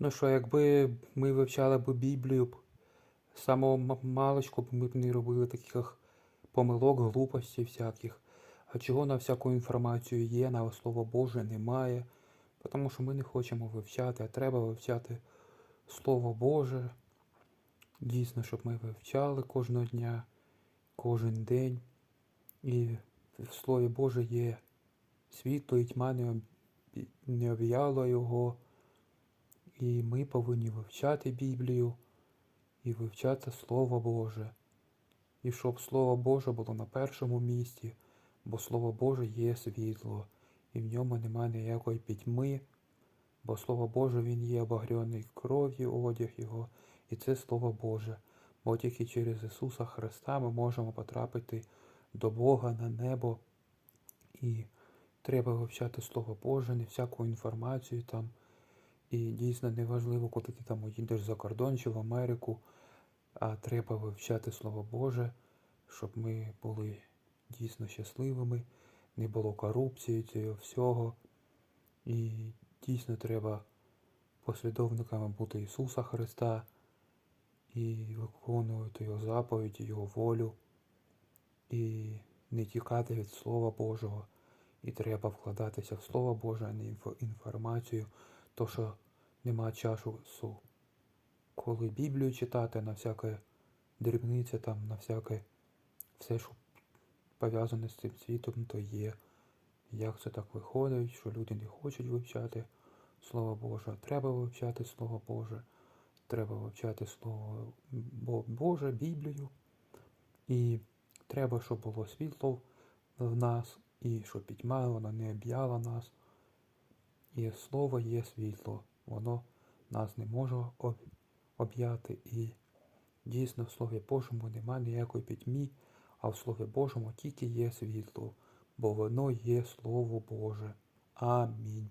Ну що, якби ми вивчали б Біблію самого м- маличку, б ми б не робили таких помилок, глупостей всяких. А чого на всяку інформацію є, на Слово Боже немає. Тому що ми не хочемо вивчати, а треба вивчати Слово Боже. Дійсно, щоб ми вивчали кожного дня, кожен день. І в Слові Боже є світло і тьма не об'яла його. І ми повинні вивчати Біблію і вивчати Слово Боже. І щоб Слово Боже було на першому місці, бо Слово Боже є світло, і в ньому немає ніякої пітьми, бо Слово Боже Він є обагрьоний кров'ю одяг Його, і це Слово Боже. Бо тільки через Ісуса Христа ми можемо потрапити до Бога на небо. І треба вивчати Слово Боже, не всяку інформацію там. І дійсно неважливо, куди ти там їдеш за кордон чи в Америку, а треба вивчати Слово Боже, щоб ми були дійсно щасливими, не було корупції цього всього. І дійсно треба послідовниками бути Ісуса Христа і виконувати Його заповіді, Його волю, і не тікати від Слова Божого. І треба вкладатися в Слово Боже, а не інфо- інформацію, то що нема часу, коли Біблію читати на всяке дрібниця, там, на всяке все, що пов'язане з цим світом, то є. Як це так виходить, що люди не хочуть вивчати Слово Боже. Треба вивчати Слово Боже. Треба вивчати Слово Бо- Боже, Біблію. І треба, щоб було світло в нас, і щоб пітьма вона не об'яла нас. І слово є світло, воно нас не може об'яти. І дійсно в Слові Божому немає ніякої пітьмі, а в Слові Божому тільки є світло, бо воно є Слово Боже. Амінь.